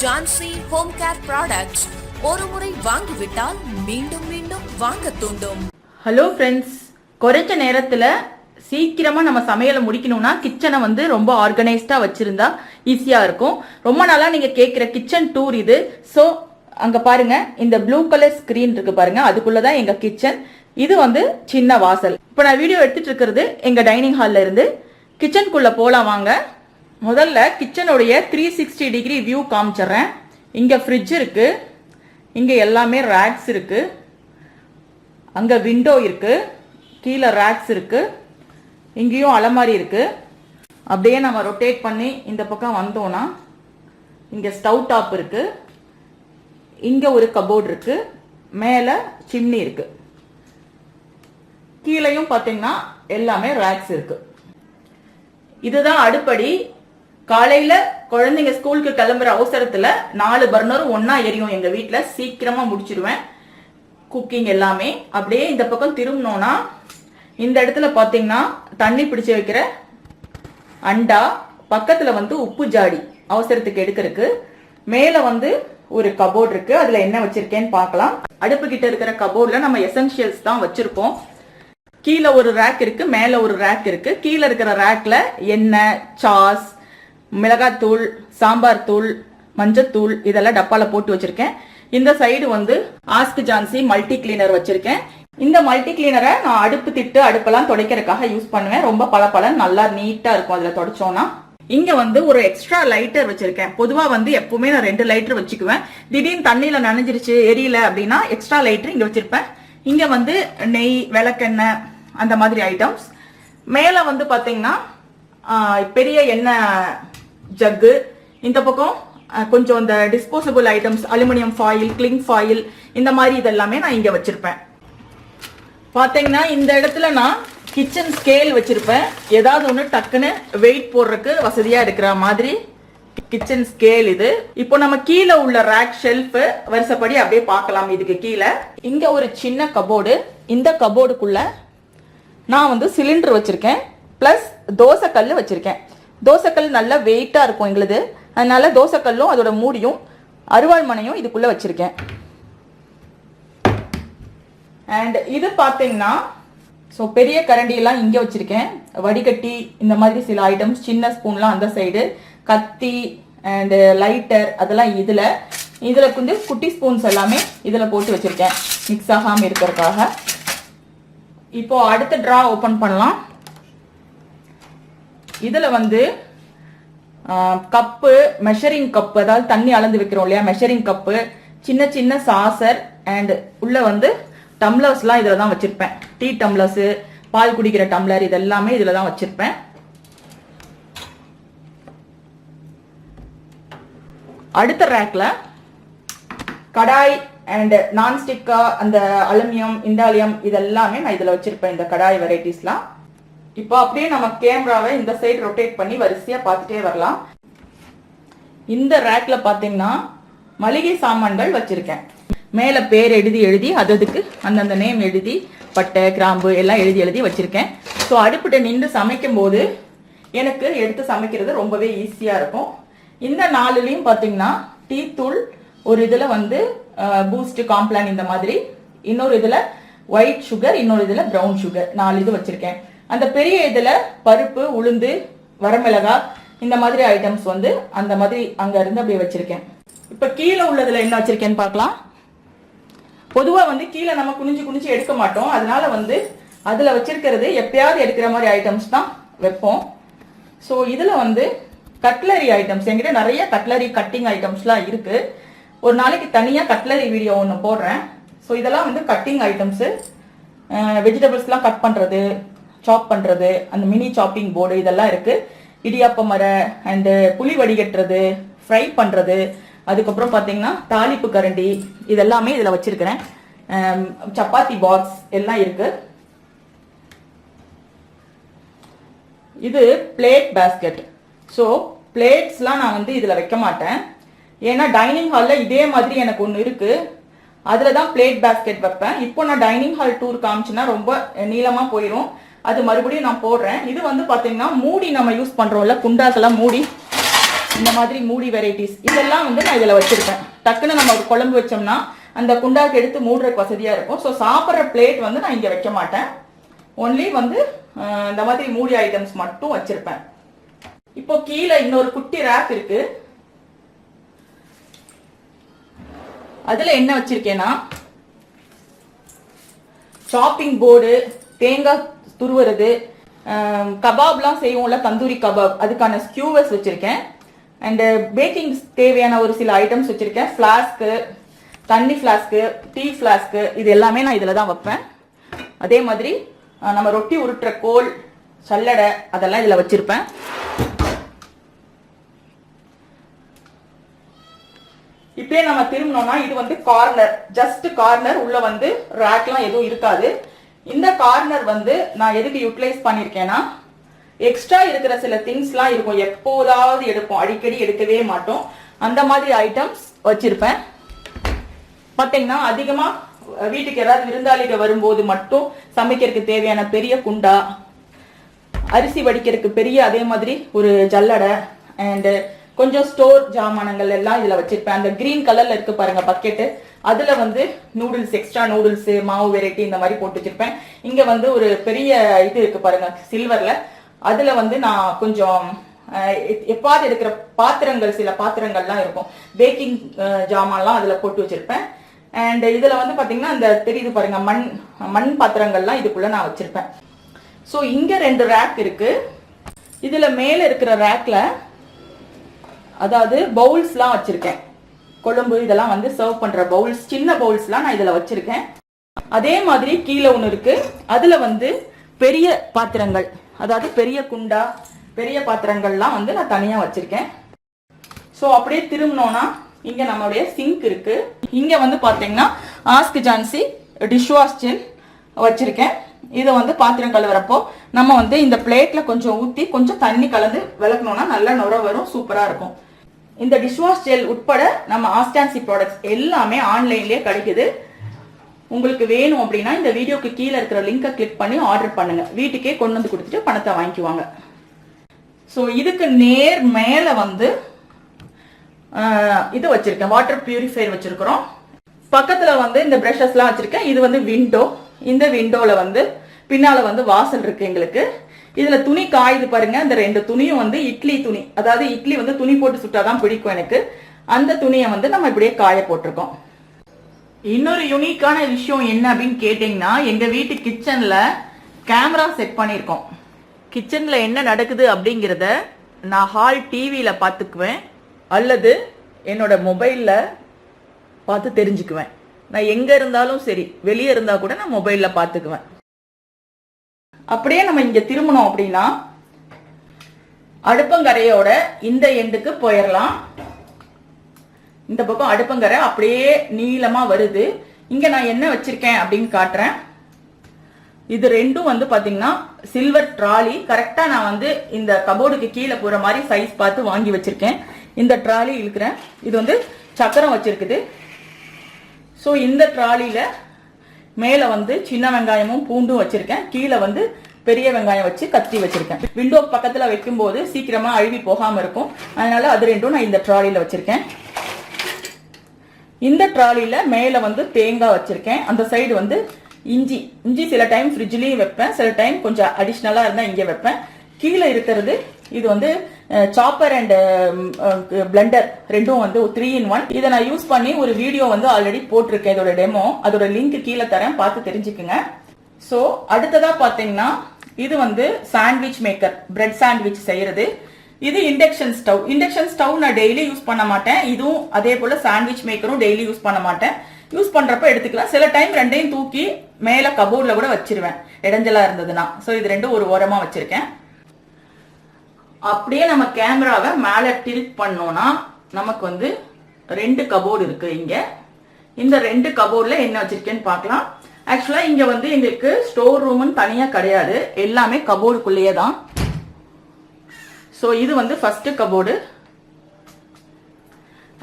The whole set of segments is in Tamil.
ஜான்சி ஹோம் கேர் ப்ராடக்ட்ஸ் ஒரு முறை வாங்கிவிட்டால் மீண்டும் மீண்டும் வாங்க தூண்டும். ஹலோ ஃப்ரெண்ட்ஸ் குறைஞ்ச நேரத்தில் சீக்கிரமாக நம்ம சமையலை முடிக்கணும்னா கிச்சனை வந்து ரொம்ப ஆர்கனைஸ்டாக வச்சுருந்தா ஈஸியாக இருக்கும். ரொம்ப நாளாக நீங்கள் கேட்குற கிச்சன் டூர் இது. ஸோ அங்கே பாருங்க இந்த ப்ளூ கலர் ஸ்க்ரீன் இருக்கு பாருங்க. அதுக்குள்ளே தான் எங்கள் கிச்சன் இது வந்து சின்ன வாசல். இப்போ நான் வீடியோ எடுத்துட்டு இருக்கிறது எங்கள் டைனிங் ஹாலில் இருந்து. கிச்சனுக்குள்ளே போகலாம் வாங்க. முதல்ல கிச்சனுடைய த்ரீ சிக்ஸ்டி டிகிரி வியூ காமிச்சிடுறேன். இங்கே ஃப்ரிட்ஜ் இருக்குது இங்கே எல்லாமே ரேக்ஸ் இருக்குது அங்கே விண்டோ இருக்குது கீழே ரேக்ஸ் இருக்குது இங்கேயும் அலமாரி இருக்குது அப்படியே நம்ம ரொட்டேட் பண்ணி இந்த பக்கம் வந்தோன்னா இங்கே ஸ்டவ் டாப் இருக்குது இங்கே ஒரு கபோர்ட் இருக்குது மேலே சிம்னி இருக்குது கீழேயும் பார்த்தீங்கன்னா எல்லாமே ரேக்ஸ் இருக்குது இதுதான் அடுப்படி. காலையில குழந்தைங்க ஸ்கூலுக்கு கிளம்புற அவசரத்துல நாலு பர்னரும் ஒன்னா எரியும் எங்க வீட்டுல சீக்கிரமா முடிச்சிருவேன். குக்கிங் எல்லாமே. அப்படியே இந்த பக்கம் திரும்பினோம்னா இந்த இடத்துல பாத்தீங்கன்னா தண்ணி பிடிச்சு வைக்கிற அண்டா பக்கத்துல வந்து உப்பு ஜாடி அவசரத்துக்கு எடுக்கிறதுக்கு. மேல வந்து ஒரு கபோர்ட் இருக்கு. அதுல என்ன வச்சிருக்கேன்னு பார்க்கலாம் அடுப்பு கிட்ட இருக்கிற கபோர்ட்ல நம்ம எசென்ஷியல்ஸ் தான் வச்சிருப்போம். கீழே ஒரு ரேக் இருக்கு மேல ஒரு ரேக் இருக்கு. கீழே இருக்கிற ரேக்ல எண்ணெய் சாஸ் மிளகாத்தூள் சாம்பார் தூள் மஞ்சத்தூள் இதெல்லாம் டப்பால போட்டு வச்சிருக்கேன். இந்த சைடு வந்து ஆஸ்க் ஜான்சி மல்டி கிளீனர் வச்சிருக்கேன். இந்த மல்டி கிளீனரை நான் அடுப்பு திட்டு அடுப்பெல்லாம் துடைக்கிறதுக்காக யூஸ் பண்ணுவேன். ரொம்ப பல நல்லா நீட்டா இருக்கும் அதுல தொடச்சோம்னா. இங்க வந்து ஒரு எக்ஸ்ட்ரா லைட்டர் வச்சிருக்கேன். பொதுவா வந்து எப்பவுமே நான் ரெண்டு லைட்டர் வச்சுக்குவேன். திடீர்னு தண்ணியில நனைஞ்சிருச்சு எரியல அப்படின்னா எக்ஸ்ட்ரா லைட்டர் இங்க வச்சிருப்பேன். இங்க வந்து நெய் விளக்கெண்ணெய் அந்த மாதிரி ஐட்டம்ஸ் மேல வந்து பாத்தீங்கன்னா பெரிய எண்ணெய் ஜக்கு இந்த பக்கம் கொஞ்சம் இந்த disposable items aluminium foil cling foil இந்த மாதிரி இதெல்லாமே நான் இங்கே வச்சிருப்பேன். பார்த்தீங்கன்னா இந்த இடத்துல நான் கிச்சன் ஸ்கேல் வச்சிருப்பேன். ஏதாவது ஒன்று டக்குன்னு வெயிட் போடுறதுக்கு வசதியாக இருக்கிற மாதிரி கிச்சன் ஸ்கேல் இது. இப்போ நம்ம கீழே உள்ள ரேக் ஷெல்ஃப் வரிசைப்படி அப்படியே பார்க்கலாம் இதுக்கு கீழே. இங்கே ஒரு சின்ன கபோர்டு இந்த கபோர்டுக்குள்ள நான் வந்து சிலிண்டர் வச்சிருக்கேன். ப்ளஸ் தோசை கல் வச்சுருக்கேன். தோசைக்கல் நல்ல வெயிட்டாக இருக்கும் எங்களுது. அதனால் தோசைக்கல்லும் அதோட மூடியும் அருவாள் மனையும் இதுக்குள்ளே வச்சுருக்கேன். அண்ட் இது பார்த்தீங்கன்னா ஸோ பெரிய கரண்டியெல்லாம் இங்கே வச்சுருக்கேன். வடிகட்டி இந்த மாதிரி சில ஐட்டம்ஸ் சின்ன ஸ்பூன்லாம் அந்த சைடு கத்தி அண்டு லைட்டர் அதெல்லாம் இதில். இதில் வந்து குட்டி ஸ்பூன்ஸ் எல்லாமே இதில் போட்டு வச்சுருக்கேன். மிக்ஸ் ஆகாமல் இருக்கிறதுக்காக. இப்போ அடுத்த ட்ரா ஓப்பன் பண்ணலாம். இதுல வந்து கப்பு மெஷரிங் கப்பு அதாவது தண்ணி அளந்து வைக்கிறோம் இல்லையா? மெஷரிங் கப்பு சின்ன சின்ன சாசர் அண்ட் உள்ள வந்து டம்ளர்ஸ்லாம் இதில் தான் வச்சிருப்பேன். டீ டம்ளர்ஸ் பால் குடிக்கிற டம்ளர் இதெல்லாமே இதில் தான் வச்சிருப்பேன். அடுத்த ரேக்ல கடாய் அண்ட் நான்ஸ்டிக்கா அந்த அலுமினியம் இண்டாலியம் இதெல்லாமே நான் இதில் வச்சிருப்பேன் இந்த கடாய் வெரைட்டிஸ்லாம் இப்போ அப்படியே நம்ம கேமராவை இந்த சைடு ரொட்டேட் பண்ணி வரிசையா பார்த்துட்டே வரலாம். இந்த ரேக்ல பாத்தீங்கன்னா மளிகை சாமான்கள் வச்சிருக்கேன். மேல பேர் எழுதி எழுதி அது அதுக்கு அந்தந்த நேம் எழுதி பட்டை கிராம்பு எல்லாம் எழுதி எழுதி வச்சிருக்கேன். ஸோ அடுப்பிட்ட நின்று சமைக்கும் போது எனக்கு எடுத்து சமைக்கிறது ரொம்பவே ஈஸியா இருக்கும். இந்த நாலுலேயும் பாத்தீங்கன்னா டீ தூள் ஒரு இதுல வந்து பூஸ்ட் காம்ப்ளான் இந்த மாதிரி. இன்னொரு இதுல ஒயிட் சுகர் இன்னொரு இதுல ப்ரௌன் சுகர் நாலு இது வச்சிருக்கேன். அந்த பெரிய இதில் பருப்பு உளுந்து வரமிளகா இந்த மாதிரி ஐட்டம்ஸ் வந்து அந்த மாதிரி அங்கே இருந்து அப்படியே வச்சுருக்கேன். இப்போ கீழே உள்ளதில் என்ன வச்சுருக்கேன்னு பார்க்கலாம். பொதுவாக வந்து கீழே நம்ம குனிஞ்சு குனிஞ்சு எடுக்க மாட்டோம். அதனால வந்து அதில் வச்சிருக்கிறது எப்பயாவது எடுக்கிற மாதிரி ஐட்டம்ஸ் தான் வைப்போம். ஸோ இதில் வந்து கட்லரி ஐட்டம்ஸ் என்கிட்ட நிறைய கட்லரி கட்டிங் ஐட்டம்ஸ்லாம் இருக்குது ஒரு நாளைக்கு தனியாக கட்லரி வீடியோ ஒன்று போடுறேன். ஸோ இதெல்லாம் வந்து கட்டிங் ஐட்டம்ஸு வெஜிடபிள்ஸ்லாம் கட் பண்ணுறது சாப் பண்றது அந்த மினி சாப்பிங் போர்டு இதெல்லாம் இருக்கு. இடியாப்ப மர அண்டு புளி வடிகட்டுறது ஃப்ரை பண்றது. அதுக்கப்புறம் பார்த்தீங்கன்னா தாளிப்பு கரண்டி இதெல்லாமே இதில் வச்சிருக்கிறேன். சப்பாத்தி பாக்ஸ் எல்லாம் இருக்கு. இது பிளேட் பேஸ்கெட் ஸோ பிளேட்ஸ்லாம் நான் வந்து இதில் வைக்க மாட்டேன். ஏன்னா டைனிங் ஹாலில் இதே மாதிரி எனக்கு ஒன்று இருக்கு. அதில் தான் பிளேட் பேஸ்கெட் வைப்பேன். இப்போ நான் டைனிங் ஹால் டூர் காமிச்சுன்னா ரொம்ப நீளமாக போயிடும் அது மறுபடியும் நான் போடுறேன். இது வந்து பார்த்தீங்கன்னா மூடி நம்ம யூஸ் பண்ணுறோம்ல குண்டாக்கெல்லாம் மூடி. இந்த மாதிரி மூடி வெரைட்டிஸ் இதெல்லாம் வந்து நான் இதில் வச்சுருப்பேன். டக்குன்னு நம்ம ஒரு குழம்பு வச்சோம்னா அந்த குண்டாக்கு எடுத்து மூடுறதுக்கு வசதியாக இருக்கும். ஸோ சாப்பிட்ற பிளேட் வந்து நான் இங்கே வைக்க மாட்டேன். ஒன்லி வந்து இந்த மாதிரி மூடி ஐட்டம்ஸ் மட்டும் வச்சுருப்பேன். இப்போ கீழே இன்னொரு குட்டி ரேப் இருக்கு. அதில் என்ன வச்சிருக்கேன்னா ஷாப்பிங் போர்டு தேங்காய் துருவுறது. கபாப்லாம் செய்வோம்ல தந்தூரி கபாப். அதுக்கான ஸ்கியூவர்ஸ் வச்சிருக்கேன். அண்டு பேக்கிங் தேவையான ஒரு சில ஐட்டம்ஸ் வச்சிருக்கேன். ஃப்ளாஸ்க்கு தண்ணி ஃப்ளாஸ்க்கு டீ ஃப்ளாஸ்க்கு இது எல்லாமே நான் இதில் தான் வைப்பேன். அதே மாதிரி நம்ம ரொட்டி உருட்டுற கோல் சல்லடை அதெல்லாம் இதில் வச்சிருப்பேன். இப்படியே நம்ம திரும்பினோம்னா இது வந்து கார்னர் ஜஸ்ட் கார்னர் உள்ள வந்து ரேக்லாம் எதுவும் இருக்காது. இந்த கார்னர் வந்து நான் எதுக்கு யூட்டிலைஸ் பண்ணியிருக்கேன்னா எக்ஸ்ட்ரா இருக்கிற சில திங்ஸ்லாம் இருக்கும். எப்போதாவது எடுப்போம். அடிக்கடி எடுக்கவே மாட்டோம். அந்த மாதிரி ஐட்டம்ஸ் வச்சிருப்பேன். பார்த்தீங்கன்னா அதிகமா வீட்டுக்கு யாராவது விருந்தாளிகள் வரும்போது மட்டும் சமைக்கிறதுக்கு தேவையான பெரிய குண்டா அரிசி வடிக்கிறதுக்கு பெரிய அதே மாதிரி ஒரு ஜல்லடை அண்ட் கொஞ்சம் ஸ்டோர் ஜாமானங்கள் எல்லாம் இதுல வச்சிருப்பேன். அந்த கிரீன் கலர்ல இருக்கு பாருங்க பக்கெட்டு அதுல வந்து நூடுல்ஸ் எக்ஸ்ட்ரா நூடுல்ஸ் மாவு வெரைட்டி இந்த மாதிரி போட்டு வச்சிருப்பேன். இங்க வந்து ஒரு பெரிய இது இருக்கு பாருங்க சில்வர்ல அதுல வந்து நான் கொஞ்சம் எப்பாவது எடுக்கிற பாத்திரங்கள் சில பாத்திரங்கள்லாம் இருக்கும். பேக்கிங் ஜாமான்லாம் அதுல போட்டு வச்சிருப்பேன். அண்ட் இதுல வந்து பாத்தீங்கன்னா இந்த தெரியுது பாருங்க மண் மண் பாத்திரங்கள்லாம் இதுக்குள்ள நான் வச்சிருப்பேன். ஸோ இங்க ரெண்டு ரேக் இருக்கு. இதுல மேல இருக்கிற ரேக்ல அதாவது பவுல்ஸ்லாம் வச்சிருக்கேன். குழம்பு இதெல்லாம் வந்து சர்வ் பண்ற பவுல்ஸ் சின்ன பவுல்ஸ்லாம் நான் இதுல வச்சிருக்கேன். அதே மாதிரி கீழே ஒன்று இருக்கு. அதுல வந்து பெரிய பாத்திரங்கள் அதாவது பெரிய குண்டா பெரிய பாத்திரங்கள்லாம் வந்து நான் தனியா வச்சிருக்கேன். ஸோ அப்படியே திரும்பினோம்னா இங்க நம்மளுடைய சிங்க் இருக்கு. இங்க வந்து பாத்தீங்கன்னா Ask Jhansi dish wash gel வச்சிருக்கேன். இதை வந்து பாத்திரம் கழுவுறப்போ நம்ம வந்து இந்த பிளேட்ல கொஞ்சம் ஊத்தி கொஞ்சம் தண்ணி கலந்து விளக்கணும்னா நல்ல நுர வரும் சூப்பரா இருக்கும். இந்த டிஷ்வாஷ் ஜெல் உட்பட நம்ம ஆஸ்டான்சி ப்ராடக்ட்ஸ் எல்லாமே ஆன்லைன்லேயே கிடைக்குது. உங்களுக்கு வேணும் அப்படின்னா இந்த வீடியோக்கு கீழே இருக்கிற லிங்கை கிளிக் பண்ணி ஆர்டர் பண்ணுங்க. வீட்டுக்கே கொண்டு வந்து கொடுத்துட்டு பணத்தை வாங்கிக்குவாங்க. ஸோ இதுக்கு நேர் மேலே வந்து இது வச்சிருக்கேன். வாட்டர் பியூரிஃபையர் வச்சிருக்கிறோம். பக்கத்தில் வந்து இந்த ப்ரஷஸ்லாம் வச்சிருக்கேன். இது வந்து விண்டோ இந்த விண்டோவில் வந்து பின்னால் வந்து வாசல் இருக்கு எங்களுக்கு. இதுல துணி காயுது பாருங்க இந்த ரெண்டு துணியும் வந்து இட்லி துணி. அதாவது இட்லி வந்து துணி போட்டு சுட்டாதான் பிடிக்கும் எனக்கு. அந்த துணியை வந்து நம்ம இப்படியே காய போட்டிருக்கோம். இன்னொரு யூனிக்கான விஷயம் என்ன அப்படின்னு கேட்டிங்கன்னா எங்க வீட்டு கிச்சன்ல கேமரா செட் பண்ணியிருக்கோம். கிச்சன்ல என்ன நடக்குது அப்படிங்கிறத நான் ஹால் டிவியில பார்த்துக்குவேன். அல்லது என்னோட மொபைல்ல பார்த்து தெரிஞ்சுக்குவேன். நான் எங்க இருந்தாலும் சரி வெளியே இருந்தா கூட நான் மொபைல்ல பார்த்துக்குவேன். அப்படியே நம்ம இங்க திரும்பணும் அப்படின்னா அடுப்பங்கரையோட இந்த எண்டுக்கு போயிடலாம் இந்த பக்கம் அடுப்பங்கரை அப்படியே நீளமா வருது. இங்க நான் என்ன வச்சிருக்கேன் அப்படின்னு காட்டுறேன். இது ரெண்டும் வந்து பாத்தீங்கன்னா சில்வர் ட்ராலி கரெக்டா நான் வந்து இந்த கபோர்டுக்கு கீழே போற மாதிரி சைஸ் பார்த்து வாங்கி வச்சிருக்கேன். இந்த ட்ராலி இழுக்கிறேன். இது வந்து சக்கரம் வச்சிருக்குது. ஸோ இந்த ட்ராலியில மேல வந்து சின்ன வெங்காயமும் பூண்டும் வச்சிருக்கேன். கீழே வந்து பெரிய வெங்காயம் வச்சு கத்தி வச்சிருக்கேன். விண்டோ பக்கத்துல வைக்கும்போது சீக்கிரமா அழுவி போகாம இருக்கும். அதனால அது ரெண்டும் நான் இந்த ட்ராலியில வச்சிருக்கேன். இந்த ட்ராலியில மேல வந்து தேங்காய் வச்சிருக்கேன். அந்த சைடு வந்து இஞ்சி. இஞ்சி சில டைம் ஃப்ரிட்ஜ்லயும் வைப்பேன். சில டைம் கொஞ்சம் அடிஷ்னலா இருந்தா இங்க வைப்பேன். கீழே இருக்கிறது இது வந்து சாப்பர் அண்ட் பிளண்டர் ரெண்டும் வந்து த்ரீ இன் ஒன் இதை நான் யூஸ் பண்ணி ஒரு வீடியோ வந்து ஆல்ரெடி போட்டிருக்கேன். இதோட டெமோ அதோட லிங்க் கீழே தரேன். பார்த்து தெரிஞ்சுக்குங்க. ஸோ அடுத்ததா பார்த்தீங்கன்னா இது வந்து சாண்ட்விச் மேக்கர் பிரெட் சாண்ட்விச் செய்யறது. இது இண்டக்ஷன் ஸ்டவ் இண்டக்ஷன் ஸ்டவ் நான் டெய்லி யூஸ் பண்ண மாட்டேன். இதுவும் அதே போல சாண்ட்விச் மேக்கரும் டெய்லி யூஸ் பண்ண மாட்டேன். யூஸ் பண்றப்ப எடுத்துக்கலாம். சில டைம் ரெண்டையும் தூக்கி மேல கபோர்ட்ல கூட வச்சிருவேன். இடைஞ்சலா இருந்ததுன்னா. ஸோ இது ரெண்டும் ஒரு ஓரமா வச்சிருக்கேன். அப்படியே நம்ம கேமராவை மேலே டில்ட் பண்ணோம்னா நமக்கு வந்து ரெண்டு கபோர்டு இருக்கு இங்க. இந்த ரெண்டு கபோர்டில் என்ன வச்சிருக்கேன்னு பார்க்கலாம். ஆக்சுவலாக இங்கே வந்து எங்களுக்கு ஸ்டோர் ரூம்னு தனியாக கிடையாது. எல்லாமே கபோர்டுக்குள்ளேயே தான். ஸோ இது வந்து ஃபஸ்ட்டு கபோர்டு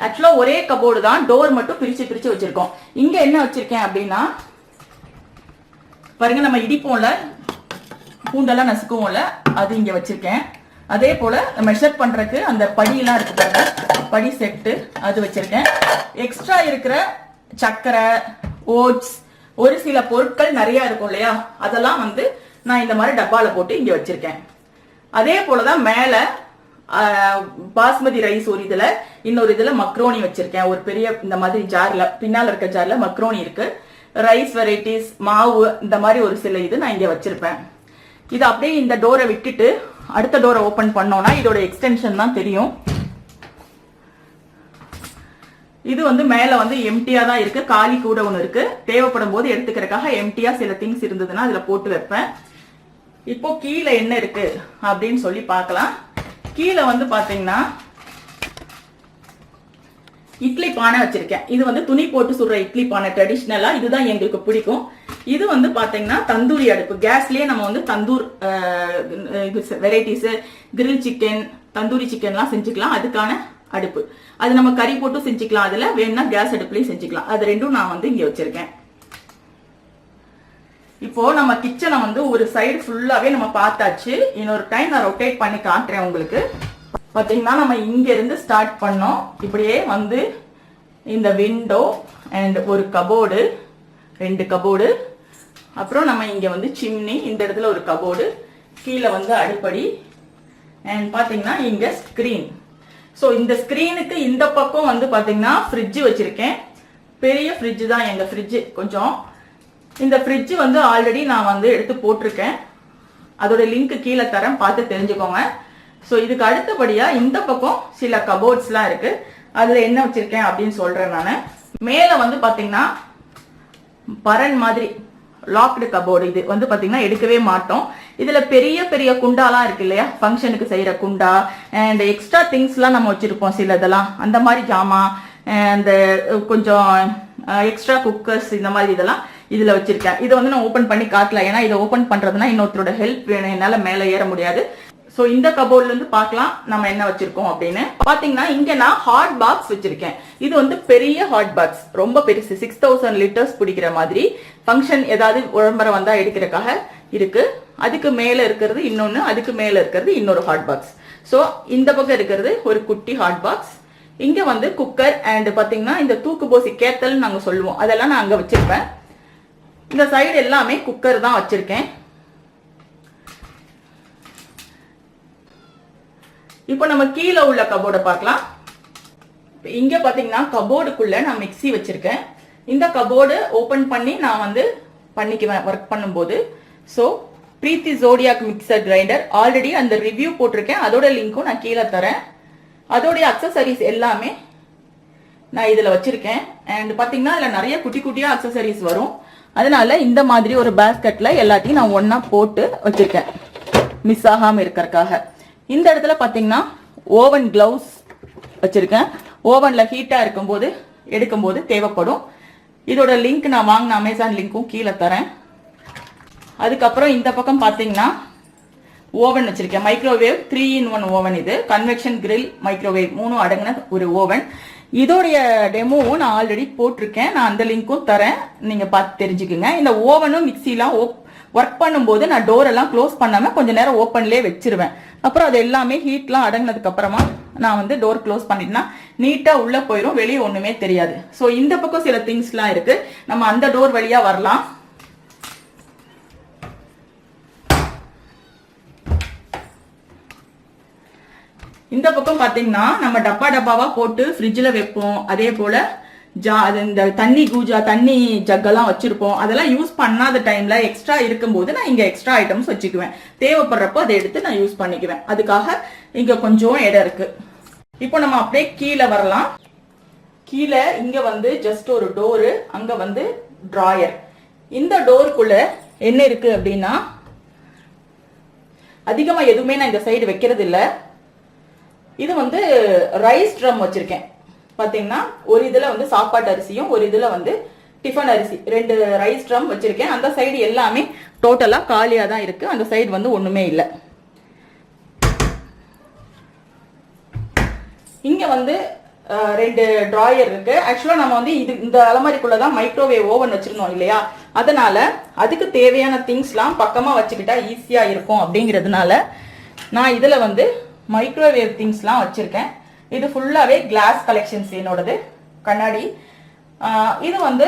ஆக்சுவலாக ஒரே கபோர்டு தான். டோர் மட்டும் பிரித்து பிரித்து வச்சுருக்கோம். இங்கே என்ன வச்சுருக்கேன் அப்படின்னா பாருங்கள் நம்ம இடிப்போம்ல பூண்டெல்லாம் நசுக்குவோம்ல அது இங்கே வச்சுருக்கேன். அதே போல மெஷர் பண்றதுக்கு அந்த படியெல்லாம் இருக்கு பாருங்க. படி செட்டு அது வச்சிருக்கேன். எக்ஸ்ட்ரா இருக்கிற சர்க்கரை ஓட்ஸ் ஒரு சில பொருட்கள் நிறைய இருக்கும் இல்லையா? அதெல்லாம் வந்து நான் இந்த மாதிரி டப்பால போட்டு இங்க வச்சிருக்கேன். அதே போலதான் மேல மேலே பாஸ்மதி ரைஸ் ஒரு இதுல இன்னொரு இதுல மக்ரோனி வச்சிருக்கேன். ஒரு பெரிய இந்த மாதிரி ஜார்ல பின்னால் இருக்க ஜார்ல மக்ரோனி இருக்கு. ரைஸ் வெரைட்டிஸ் மாவு இந்த மாதிரி ஒரு சில இது நான் இங்க வச்சிருப்பேன். இது அப்படியே இந்த டோரை விட்டுட்டு அடுத்த டோரை ஓபன் பண்ணோம்னா இதோட எக்ஸ்டென்ஷன் தான் தெரியும். இது வந்து மேல வந்து எம்டியா தான் இருக்கு. காலி கூட ஒன்று இருக்கு. தேவைப்படும் போது எடுத்துக்கிறக்காக எம்டியா சில திங்ஸ் இருந்ததுன்னா அதுல போட்டு வைப்பேன். இப்போ கீழே என்ன இருக்கு அப்படின்னு சொல்லி பார்க்கலாம். கீழே வந்து பாத்தீங்கன்னா இட்லி பானை வச்சிருக்கேன். இது வந்து துணி போட்டு சுடுற இட்லி பானை. ட்ரெடிஷ்னலா இதுதான் எங்களுக்கு பிடிக்கும். இது வந்து பாத்தீங்கன்னா தந்தூரி அடுப்பு. கேஸ்லயே நம்ம வந்து tandoor varieties grill chicken tandoori சிக்கன்லாம் செஞ்சுக்கலாம். அதுக்கான அடுப்பு. அது நம்ம கறி போட்டு செஞ்சுக்கலாம். அதுல வேணும்னா கேஸ் அடுப்புலயும் செஞ்சுக்கலாம். அது ரெண்டும் நான் வந்து இங்க வச்சிருக்கேன். இப்போ நம்ம கிச்சனை வந்து ஒரு சைடு ஃபுல்லாவே நம்ம பார்த்தாச்சு. இன்னொரு டைம் நான் ரொட்டேட் பண்ணி காட்டுறேன் உங்களுக்கு. பாத்தீங்கன்னா நம்ம இங்க இருந்து ஸ்டார்ட் பண்ணோம். இப்படியே வந்து இந்த விண்டோ அண்ட் ஒரு கபோர்டு ரெண்டு கபோர்டு அப்புறம் நம்ம இங்கே வந்து சிம்னி இந்த இடத்துல ஒரு கபோர்டு கீழே வந்து அடிப்படி. அண்ட் பார்த்தீங்கன்னா இங்கே ஸ்க்ரீன் ஸோ இந்த ஸ்க்ரீனுக்கு இந்த பக்கம் வந்து பார்த்தீங்கன்னா ஃப்ரிட்ஜு வச்சுருக்கேன். பெரிய ஃப்ரிட்ஜு தான் எங்கள் ஃப்ரிட்ஜு கொஞ்சம். இந்த ஃப்ரிட்ஜு வந்து ஆல்ரெடி நான் வந்து எடுத்து போட்டிருக்கேன். அதோட லிங்க் கீழே தரேன். பார்த்து தெரிஞ்சுக்கோங்க. ஸோ இதுக்கு அடுத்தபடியாக இந்த பக்கம் சில கபோர்ட்ஸ்லாம் இருக்குது அதில் என்ன வச்சுருக்கேன் அப்படின்னு சொல்கிறேன் நான். மேலே வந்து பார்த்தீங்கன்னா பரன் மாதிரி லாக்டு கபோர்டு இது வந்து பார்த்தீங்கன்னா எடுக்கவே மாட்டோம். இதில் பெரிய பெரிய குண்டாலாம் இருக்கு இல்லையா? ஃபங்க்ஷனுக்கு செய்கிற குண்டா இந்த எக்ஸ்ட்ரா திங்ஸ்லாம் நம்ம வச்சுருப்போம் சில இதெல்லாம் அந்த மாதிரி ஜாமான் இந்த கொஞ்சம் எக்ஸ்ட்ரா குக்கர்ஸ் இந்த மாதிரி இதெல்லாம் இதில் வச்சிருக்கேன். இதை வந்து நான் ஓப்பன் பண்ணி காட்டல. ஏன்னா இதை ஓப்பன் பண்ணுறதுனா இன்னொருத்தரோட ஹெல்ப் வேணும். என்னால் மேலே ஏற முடியாது. சோ இந்த கபோர்ட்ல இருந்து பார்க்கலாம் நம்ம என்ன வச்சிருக்கோம் அப்படின்னு. பாத்தீங்கன்னா இங்க நான் ஹாட் பாக்ஸ் வச்சிருக்கேன். இது வந்து பெரிய ஹாட் பாக்ஸ் ரொம்ப பெருசு. சிக்ஸ் தௌசண்ட் லிட்டர்ஸ் பிடிக்கிற மாதிரி. ஃபங்க்ஷன் ஏதாவது விளம்பரம் வந்தா எடுக்கிறதுக்காக இருக்கு. அதுக்கு மேல இருக்கிறது இன்னொன்னு அதுக்கு மேல இருக்கிறது இன்னொரு ஹாட் பாக்ஸ் சோ இந்த பக்கம் இருக்கிறது ஒரு குட்டி ஹாட் பாக்ஸ் இங்க வந்து குக்கர் அண்ட் பாத்தீங்கன்னா இந்த தூக்கு போசி கேத்தல் நாங்க சொல்லுவோம். அதெல்லாம் நான் அங்க வச்சிருப்பேன். இந்த சைடு எல்லாமே குக்கர் தான் வச்சிருக்கேன். இப்போ நம்ம கீழே உள்ள கபோர்டை பார்க்கலாம். இப்போ இங்க பாத்தீங்கன்னா கபோர்டுக்குள்ள நான் மிக்ஸி வச்சிருக்கேன். இந்த கபோர்டு ஓபன் பண்ணி நான் வந்து பண்ணிக்குவேன் ஒர்க் பண்ணும்போது. So Preethi Zodiac mixer grinder already அந்த ரிவ்யூ போட்டிருக்கேன். அதோட லிங்க்கும் நான் கீழே தரேன். அதோடைய அக்சசரிஸ் எல்லாமே நான் இதில் வச்சிருக்கேன். அண்ட் பார்த்தீங்கன்னா இதுல நிறைய குட்டி குட்டியாக அக்சசரிஸ் வரும். அதனால இந்த மாதிரி ஒரு பேஸ்கெட்டில் எல்லாத்தையும் நான் ஒன்றா போட்டு வச்சிருக்கேன். மிஸ் ஆகாமல் இருக்கறதுக்காக. இந்த இடத்துல பார்த்தீங்கன்னா ஓவன் கிளவுஸ் வச்சிருக்கேன். ஓவனில் ஹீட்டாக இருக்கும்போது எடுக்கும்போது தேவைப்படும். இதோட லிங்க் நான் வாங்கின அமேசான் லிங்க்கும் கீழே தரேன். அதுக்கப்புறம் இந்த பக்கம் பார்த்தீங்கன்னா ஓவன் வச்சிருக்கேன். Microwave three in one oven இது. கன்வெக்ஷன் கிரில் மைக்ரோவேவ் மூணும் அடங்கின ஒரு ஓவன் இதோடைய டெமோவும் நான் ஆல்ரெடி போட்டிருக்கேன். நான் அந்த லிங்க்கும் தரேன். நீங்கள் பார்த்து தெரிஞ்சுக்குங்க. இந்த ஓவனும் மிக்சிலாம் ஒர்க் பண்ணும்போது நான் டோர் எல்லாம் க்ளோஸ் பண்ணாம கொஞ்ச நேரம் ஓப்பன்லேயே வச்சிருவேன். அப்புறம் அது எல்லாமே ஹீட்லாம் அடங்கினதுக்கு அப்புறமா நான் வந்து டோர் க்ளோஸ் பண்ணிட்டேன்னா நீட்டா உள்ள போயிடும் வெளியே ஒண்ணுமே தெரியாது. ஸோ இந்த பக்கம் சில திங்ஸ்லாம் இருக்கு. நம்ம அந்த டோர் வழியா வரலாம். இந்த பக்கம் பாத்தீங்கன்னா நம்ம டப்பா டப்பாவா போட்டு ஃப்ரிட்ஜில் வைப்போம். அதே போல ஜா அது இந்த தண்ணி கூஜா தண்ணி ஜக்கெல்லாம் வச்சிருப்போம். அதெல்லாம் யூஸ் பண்ணாத டைம்ல எக்ஸ்ட்ரா இருக்கும்போது நான் இங்க எக்ஸ்ட்ரா ஐட்டம்ஸ் வச்சுக்குவேன். தேவைப்படுறப்போ அதை எடுத்து நான் யூஸ் பண்ணிக்குவேன். அதுக்காக இங்க கொஞ்சம் இடம் இருக்கு. இப்போ நம்ம அப்படியே கீழே வரலாம். கீழே இங்க வந்து ஜஸ்ட் ஒரு டோரு அங்க வந்து டிராயர் இந்த டோருக்குள்ள என்ன இருக்கு அப்படின்னா அதிகமா எதுவுமே நான் இந்த சைடு வைக்கிறது இல்லை இது வந்து ரைஸ் ட்ரம் வச்சிருக்கேன். பார்த்தீங்கன்னா ஒரு இதில் வந்து சாப்பாட்டு அரிசியும் ஒரு இதில் வந்து டிஃபன் அரிசி. ரெண்டு ரைஸ் ட்ரம் வச்சிருக்கேன். அந்த சைடு எல்லாமே டோட்டலாக காலியாக தான் இருக்கு. அந்த சைடு வந்து ஒன்றுமே இல்லை. இங்கே வந்து ரெண்டு ட்ராயர் இருக்கு. ஆக்சுவலாக நம்ம வந்து இது இந்த அலமாரிக்குள்ள தான் மைக்ரோவேவ் ஓவன் வச்சிருந்தோம் இல்லையா? அதனால அதுக்கு தேவையான திங்ஸ்லாம் பக்கமாக வச்சுக்கிட்டா ஈஸியாக இருக்கும் அப்படிங்கிறதுனால நான் இதில் வந்து மைக்ரோவேவ் திங்ஸ்லாம் வச்சுருக்கேன். இது ஃபுல்லாகவே கிளாஸ் கலெக்ஷன்ஸ் என்னோடது கண்ணாடி. இது வந்து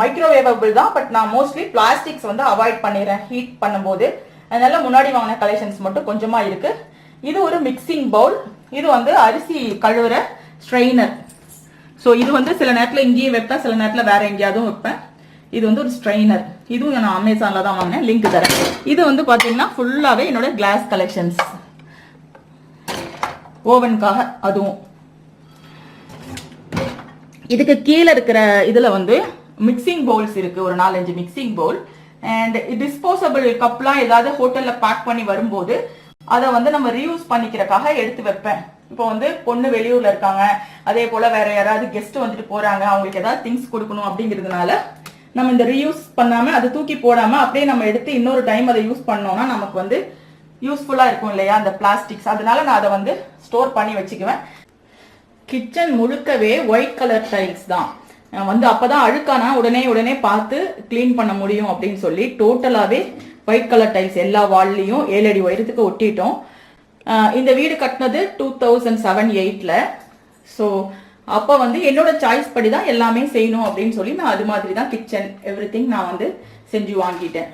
மைக்ரோவேவபிள் தான் பட் நான் மோஸ்ட்லி பிளாஸ்டிக்ஸ் வந்து அவாய்ட் பண்ணிடுறேன் ஹீட் பண்ணும்போது. அதனால முன்னாடி வாங்கின கலெக்ஷன்ஸ் மட்டும் கொஞ்சமாக இருக்கு. இது ஒரு மிக்சிங் பவுல் இது வந்து அரிசி கழுவுற ஸ்ட்ரெயினர் ஸோ இது வந்து சில நேரத்தில் இங்கேயும் வைப்பேன் சில நேரத்தில் வேற எங்கேயாவது வைப்பேன். இது வந்து ஒரு ஸ்ட்ரெயினர் இதுவும் நான் அமேசானில் தான் வாங்கினேன் லிங்க் தரேன். இது வந்து பார்த்தீங்கன்னா ஃபுல்லாகவே என்னோட கிளாஸ் கலெக்ஷன்ஸ் ஓவனுக்காக அதுவும். இதுக்கு கீழே இருக்கிற இதில் வந்து மிக்சிங் பவுல்ஸ் இருக்கு ஒரு நாலஞ்சு மிக்சிங் பவுல் அண்ட் டிஸ்போசபிள் கப்லாம் ஏதாவது ஹோட்டலில் பேக் பண்ணி வரும்போது அதை வந்து நம்ம ரீயூஸ் பண்ணிக்கிறக்காக எடுத்து வைப்பேன். இப்போ வந்து பொண்ணு வெளியூர்ல இருக்காங்க அதே போல வேற யாராவது கெஸ்ட் வந்துட்டு போறாங்க அவங்களுக்கு ஏதாவது திங்ஸ் கொடுக்கணும் அப்படிங்கிறதுனால நம்ம இந்த ரீயூஸ் பண்ணாம அதை தூக்கி போடாம அப்படியே நம்ம எடுத்து இன்னொரு டைம் அதை யூஸ் பண்ணோம்னா நமக்கு வந்து யூஸ்ஃபுல்லாக இருக்கும் இல்லையா அந்த பிளாஸ்டிக்ஸ் அதனால நான் அதை வந்து ஸ்டோர் பண்ணி வச்சுக்குவேன். கிச்சன் முழுக்கவே ஒயிட் கலர் டைல்ஸ் தான். வந்து அப்போதான் அழுக்கானா உடனே உடனே பார்த்து க்ளீன் பண்ண முடியும் அப்படின்னு சொல்லி டோட்டலாகவே ஒயிட் கலர் டைல்ஸ் எல்லா வால்லையும் ஏழு அடி உயரத்துக்கு ஒட்டிட்டோம். இந்த வீடு கட்டினது டூ தௌசண்ட் செவன் எயிட்டில் ஸோ அப்போ வந்து என்னோட சாய்ஸ் படி தான் எல்லாமே செய்யணும் அப்படின்னு சொல்லி நான் அது மாதிரி தான் கிச்சன் எவ்ரி நான் வந்து செஞ்சு வாங்கிட்டேன்.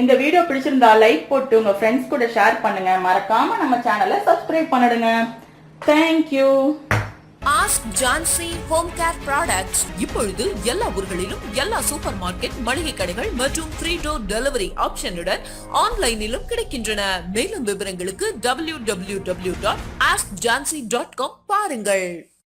இந்த வீடியோ பிடிச்சிருந்தா லைக் போட்டு உங்க ஃப்ரெண்ட்ஸ் கூட ஷேர் பண்ணுங்க. மறக்காம நம்ம சேனலை சப்ஸ்கிரைப் பண்ணிடுங்க. Thank you Ask Jhansi home care products இப்பொழுது எல்லா ஊர்களிலும் எல்லா சூப்பர் மார்க்கெட் மளிகை கடைகள் மற்றும் ஃப்ரீ டோர் டெலிவரி ஆப்ஷனுடன் ஆன்லைனிலும் கிடைக்கின்றன. மேலும் விவரங்களுக்கு W W W dot Ask Jhansi dot com பாருங்கள்.